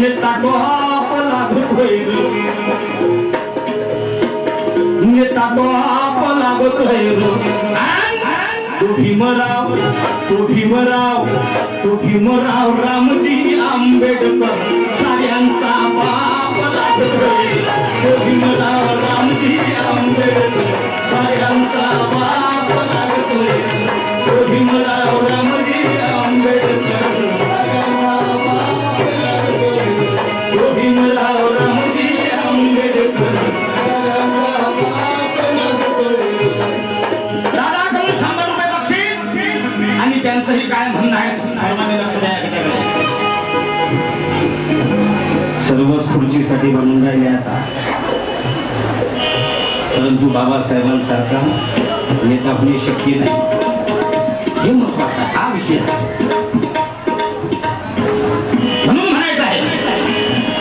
नेता आपला लागत होईल नेता आपला लागत होईल तो भीमराव तो भीमराव तो भीमराव रामजी आंबेडकर साऱ्यांचा बाप लागत होईल तो भीमराव रामजी आंबेडकर साऱ्यांचा सर्वच खुर्चीसाठी बनून राहिले आता. परंतु बाबासाहेबांसारखा नेता होणे शक्य नाही. हे महत्त्वाचा हा विषय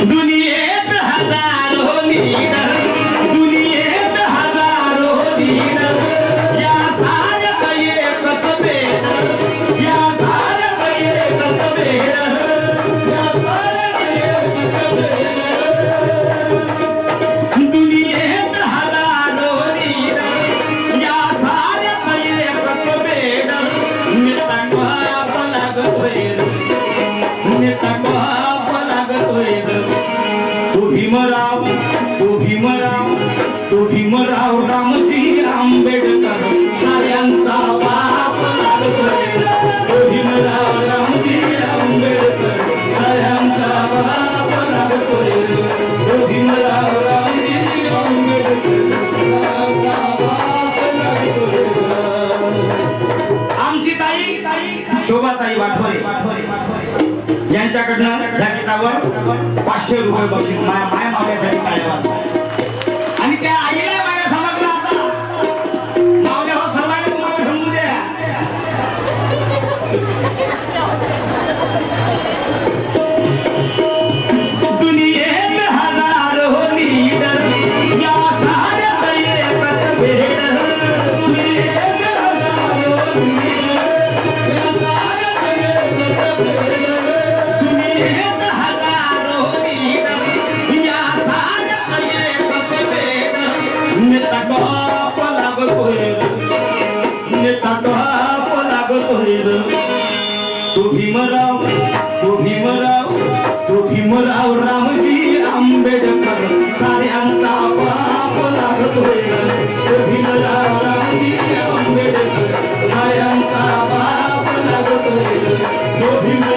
दुनियेत हजारो दुनियेत हजारो पाचशे रुपये बक्षीस माया माया मागण्यासाठी काय तो भीमराव तो भीमराव तो भीमराव रामजी आंबेडकर साऱ्यांचा बाप लागतोय तो भीमराव रामजी आंबेडकर साऱ्यांचा बाप लागतोय तो भीमराव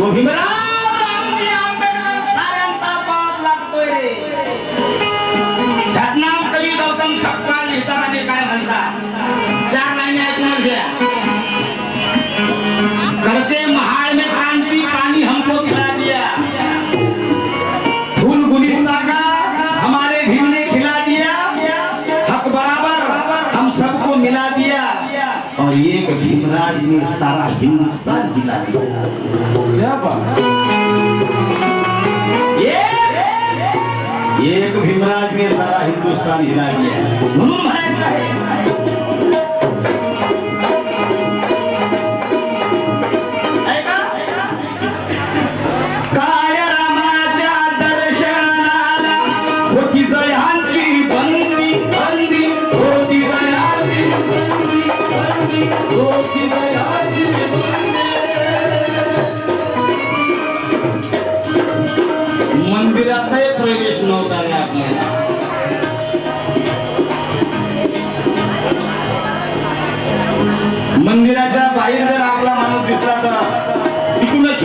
我明白了。इमराज ने सारा हिंदुस्तान हिला एक भीमराज ने सारा हिंदुस्तान हिला दिया म्हणून म्हणायचं आहे बाहेर जर आपला माणूस दिसला तर तिकडूनच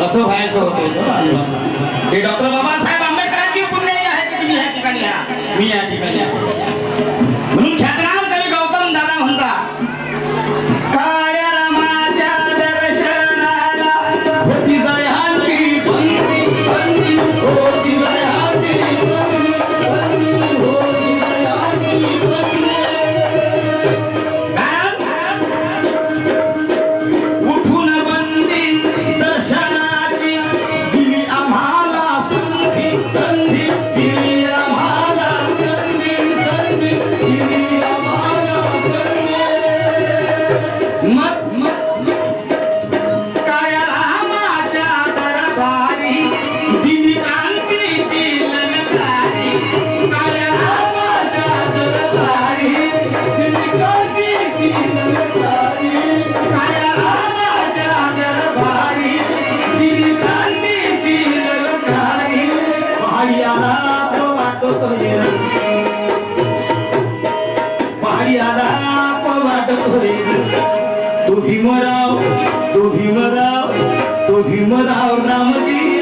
असं व्हायचं होतं ते डॉक्टर बाबासाहेब आंबेडकरांची पुण्याई आहे की तुम्ही या ठिकाणी या? मी या ठिकाणी म्हणून भीमराव तो भीमराव तो भीमराव रामजी